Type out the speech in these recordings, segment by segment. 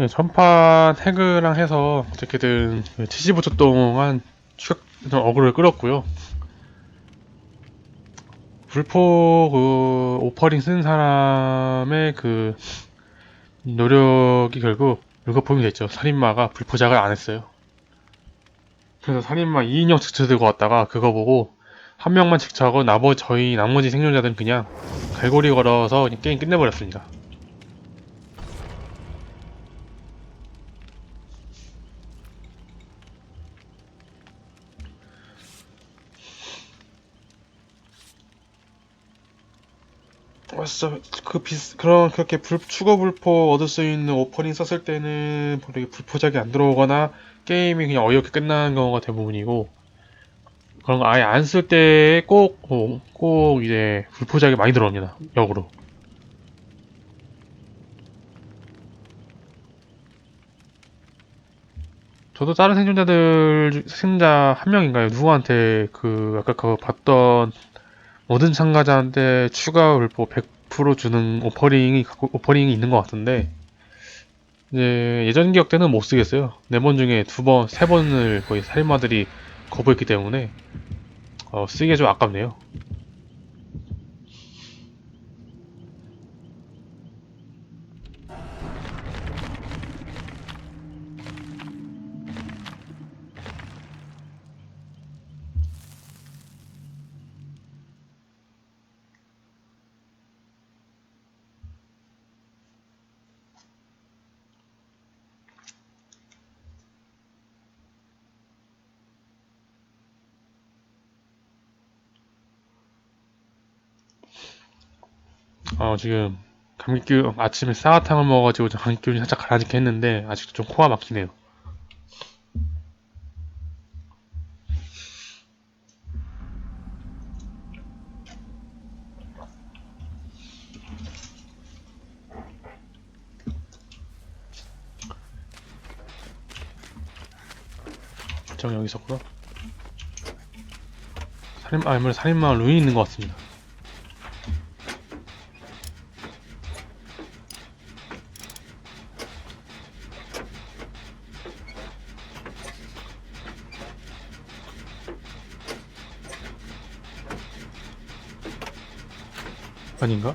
네, 전판 해그랑 해서 어떻게든 75초 동안 추격 좀 어그를 끌었고요. 불포 그 오퍼링 쓴 사람의 그 노력이 결국 물거품이 됐죠. 살인마가 불포작을 안 했어요. 그래서 살인마 2인용 측처 들고 왔다가 그거 보고 한 명만 측처하고 나머지 저희 나머지 생존자들은 그냥 갈고리 걸어서 게임 끝내버렸습니다. 진짜 그 비스 그런 그렇게 불, 추가 불포 얻을 수 있는 오퍼닝 썼을 때는 이게 불포작이 안 들어오거나 게임이 그냥 어이없게 끝나는 경우가 대부분이고 그런 거 아예 안 쓸 때 꼭꼭 이제 불포작이 많이 들어옵니다. 역으로. 저도 다른 생존자들 중- 생존자 한 명인가요? 누구한테 그 아까 그거 봤던 모든 참가자한테 추가 불포 100% 주는 오퍼링이 갖고- 오퍼링이 있는 것 같은데 이제 예전 기억 때는 못 쓰겠어요. 네 번 중에 두 번, 세 번을 거의 살인마들이 거부했기 때문에 어, 쓰기가 좀 아깝네요. 어, 지금 감기기 아침에 쌍화탕을 먹어가지고 좀 감기 기운이 살짝 가라앉게 했는데 아직도 좀 코가 막히네요. 정 여기 있었구나. 살인, 아, 아무래도 살인마 루인 있는 것 같습니다. 아닌가?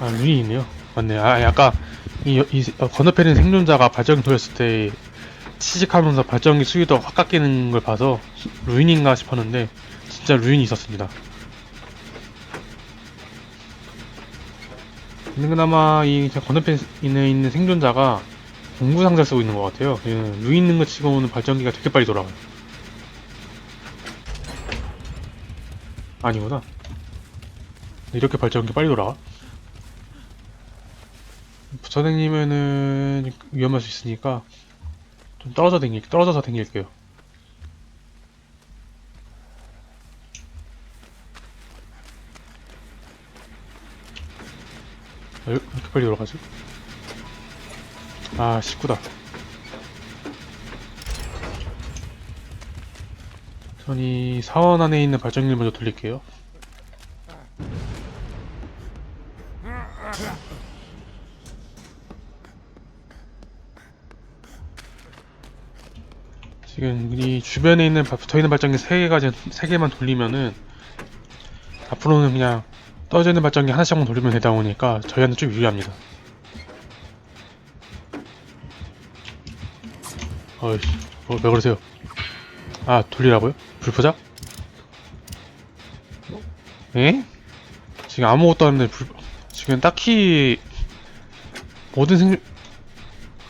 아, 룬이 있네요. 맞네. 아, 아까 이, 이 어, 건너편인 생존자가 발전기 돌렸을 때 취직하면서 발전기 수위도 확 깎이는 걸 봐서 루인인가 싶었는데 진짜 루인이 있었습니다. 근데 그나마 이 건너편에 있는 생존자가 공구 상자 쓰고 있는 것 같아요. 얘는 루인 있는 거 치고는 발전기가 되게 빨리 돌아가요. 아니구나. 이렇게 발전기 빨리 돌아가? 부처댕기면은 위험할 수 있으니까 좀 떨어져 댕길, 떨어져서 댕길게요. 왜 이렇게 빨리 돌아가지? 아, 19다. 전이 사원 안에 있는 발전기를 먼저 돌릴게요. 지금 이 주변에 있는 바- 붙어있는 발전기 3개가 지금 3개만 돌리면은 앞으로는 그냥 떠져 있는 발전기 하나씩만 돌리면 되다 보니까 저희한테 좀 유리합니다. 어이씨, 어, 왜 그러세요? 아, 돌리라고요? 불포작? 에? 지금 아무것도 안 했는데 불, 지금 딱히 모든 생,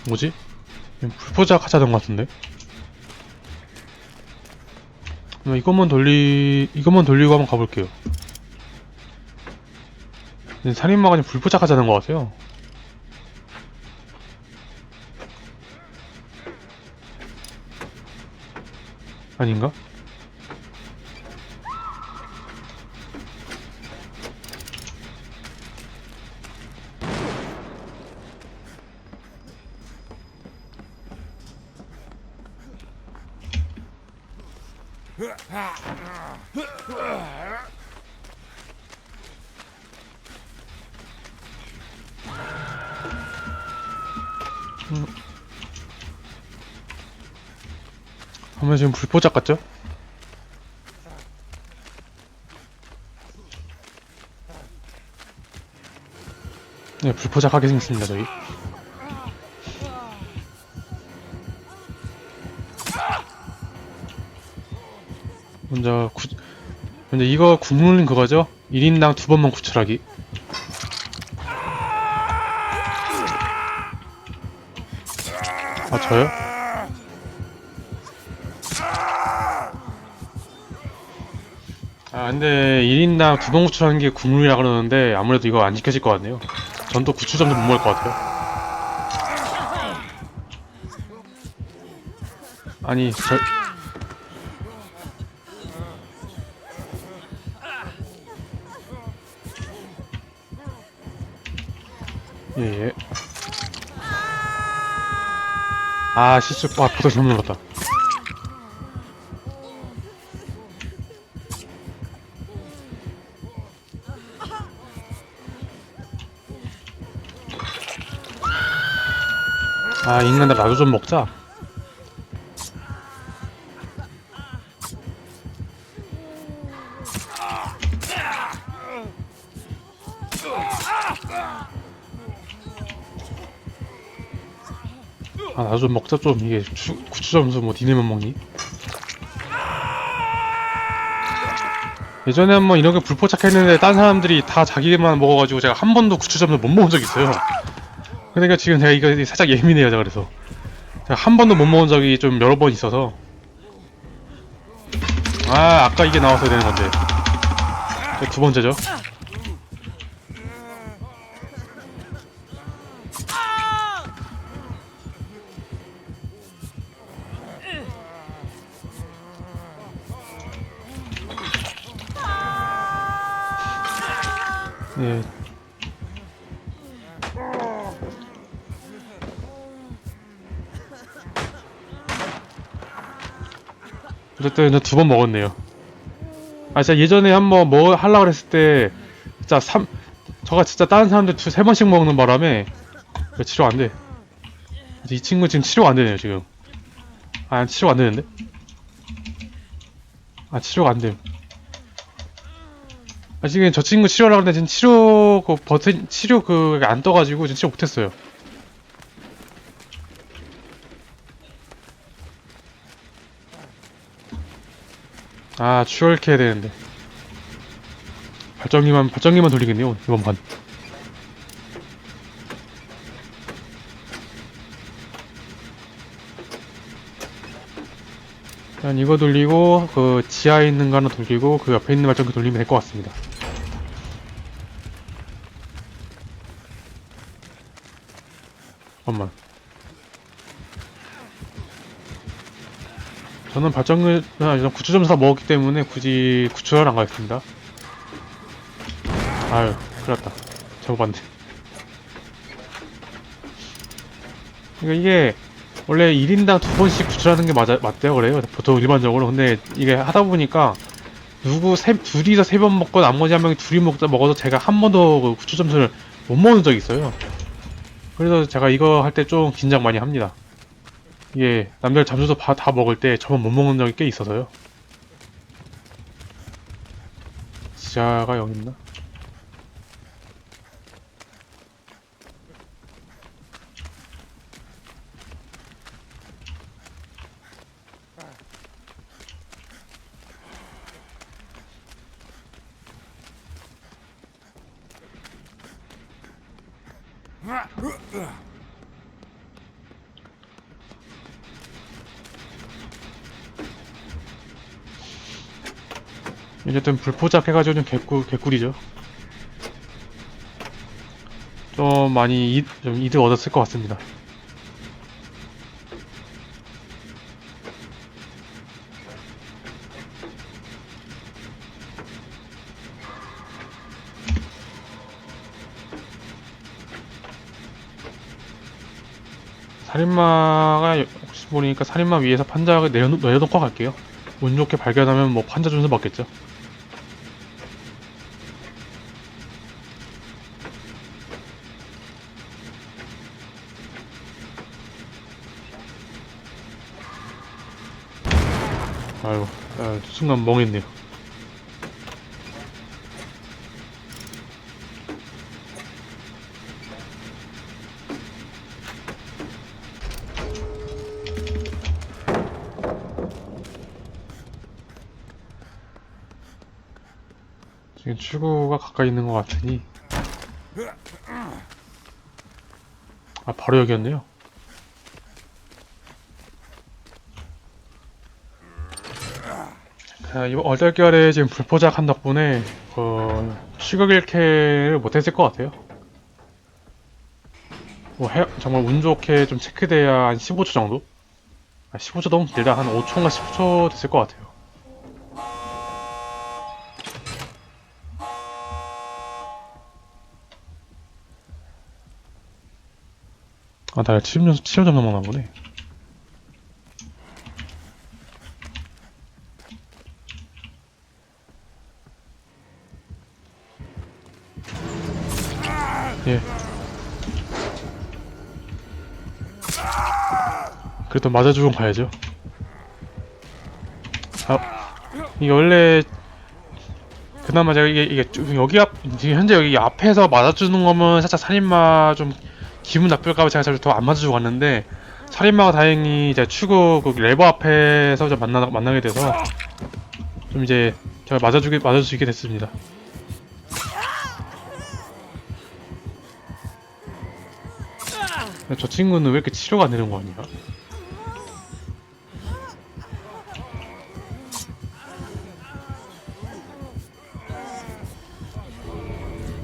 뭐지? 불포작 하자던 것 같은데? 이것만 돌리, 이것만 돌리고 한번 가볼게요. 살인마가 불포작 하자는 것 같아요. 아닌가? 하면 지금 불포작 같죠? 네, 불포작 하게 생겼습니다, 저희. 먼저 구, 먼저 이거 국룰린 그거죠? 1인당 두 번만 구출하기. 아, 저요? 아, 근데 1인당 두 번 구출하는 게 국룰이라 그러는데 아무래도 이거 안 지켜질 것 같네요. 전또 구출점도 못 먹을 것 같아요. 아니, 저... 예, 예. 아, 실수, 아, 보다 잘못 눌렀다. 아, 인간들 나도 좀 먹자. 아, 나도 좀 먹자, 좀. 이게 추, 구추 점수 뭐 니네만 먹니? 예전에 한번 이렇게 불포착했는데 딴 사람들이 다 자기만 먹어가지고 제가 한 번도 구추 점수 못 먹은 적 있어요. 그러니까 지금 제가 이거 살짝 예민해요, 제가 그래서. 제가 한 번도 못 먹은 적이 좀 여러 번 있어서. 아, 아까 이게 나왔어야 되는 건데. 두 번째죠. 예. 어쨌든 두번 먹었네요. 아 진짜 예전에 한번 뭐 하려고 그랬을 때 진짜 삼 저가 진짜 다른 사람들 두 세 번씩 먹는 바람에 치료 안 돼. 이 친구 지금 치료가 안 되네요 지금. 아 치료가 안 되는데? 아 치료가 안 돼요. 아 지금 저 친구 치료하려고 하는데 지금 치료 그 버튼 치료 그안 떠가지고 지금 치료 못했어요. 아 추월케 해야 되는데 발전기만 발전기만 돌리겠네요 이번 판. 일단 이거 돌리고 그 지하에 있는 거 하나 돌리고 그 옆에 있는 발전기 돌리면 될 것 같습니다. 잠깐만. 저는 발전기 아, 구추점사 먹었기 때문에 굳이 구출하러 안 가겠습니다. 아유, 큰일 났다. 잘못 봤네. 그러니까 이게 원래 1인당 두 번씩 구출하는 게 맞아, 맞대요 그래요 보통 일반적으로 근데 이게 하다 보니까 누구 세, 둘이서 세 번 먹고 나머지 한 명이 둘이 먹다 먹어서 제가 한 번도 그 구출 점수를 못 먹은 적이 있어요 그래서 제가 이거 할 때 좀 긴장 많이 합니다 이게 남들 잠수도 다, 다 먹을 때 저만 못 먹는 적이 꽤 있어서요 지하가 여기 있나? 어쨌든 불포작 해가지고 좀 개꿀, 개꿀이죠. 좀 많이 이, 좀 이득 얻었을 것 같습니다. 살인마가 혹시 모르니까 살인마 위에서 판자를 내려, 내려놓고 갈게요. 운 좋게 발견하면 뭐 판자 준수 받겠죠. 아유, 아, 순간 멍했네요. 지금 출구가 가까이 있는 것 같으니 아 바로 여기였네요 아, 이번 얼떨결에 지금 불포작 한 덕분에 그 추격 1캐를 못했을 것 같아요 뭐 해- 정말 운 좋게 좀 체크돼야 한 15초 정도? 아, 15초 너무 길다 한 5초인가 10초 됐을 것 같아요 아, 나 70점, 70점 넘어간 거네. 예. 그래도 맞아주고 가야죠. 아, 이게 원래 그나마 제가 이게 이게 좀 여기 앞 지금 현재 여기 앞에서 맞아주는 거면 살짝 살인마 좀 기분 나쁠까봐 제가 잘 더 안 맞아주고 갔는데 살인마가 다행히 이제 추구 그 레버 앞에서 좀 만나 만나게 돼서 좀 이제 제가 맞아주게 맞아줄 수 있게 됐습니다. 저 친구는 왜 이렇게 치료가 안 되는 거 아니야?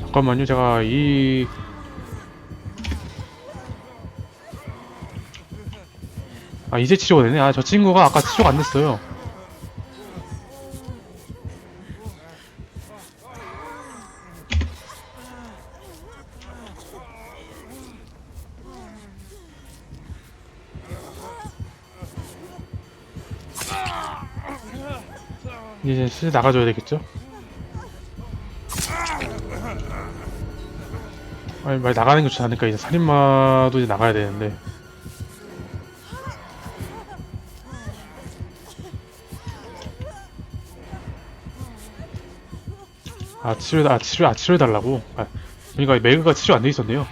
잠깐만요, 제가 이 아 이제 치료가 되네. 아 저 친구가 아까 치료가 안 됐어요. 이제 슬슬 나가줘야 되겠죠? 아니 말 나가는 게 좋지 않을까? 이제 살인마도 이제 나가야 되는데. 아 치료 아 치료 아 치료 달라고? 아, 그러니까 매그가 치료 안 돼 있었네요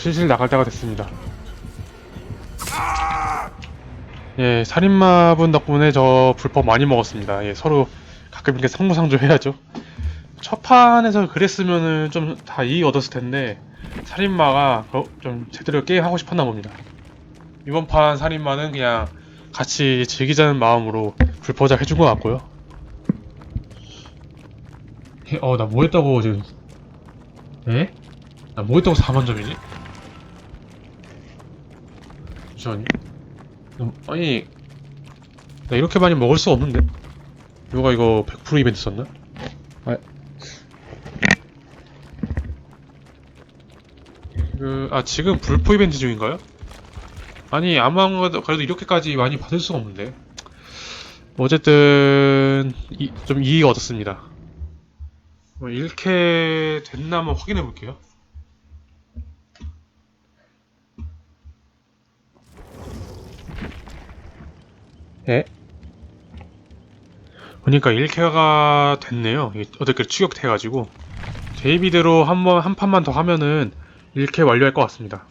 실실 나갈 때가 됐습니다. 예, 살인마분 덕분에 저 불법 많이 먹었습니다. 예, 서로 가끔 이렇게 상부상조 해야죠. 첫 판에서 그랬으면은 좀 다 이익 얻었을 텐데 살인마가 어, 좀 제대로 게임 하고 싶었나 봅니다. 이번 판 살인마는 그냥 같이 즐기자는 마음으로 불포작 해준 것 같고요. 예, 어, 나 뭐 했다고 지금? 에? 나 뭐 했다고 4만 점이지? 잠시만요. 음, 아니, 나 이렇게 많이 먹을 수 없는데? 누가 이거 100% 이벤트 썼나? 아, 그, 아, 지금 불포 이벤트 중인가요? 아니, 아무것도, 그래도 이렇게까지 많이 받을 수가 없는데. 어쨌든, 이, 좀 이익 얻었습니다. 뭐, 1캐 됐나 한번 확인해 볼게요. 예? 보니까 1캐가 됐네요. 어떻게 추격돼가지고. 데이비드로 한 번, 한 판만 더 하면은 1캐 완료할 것 같습니다.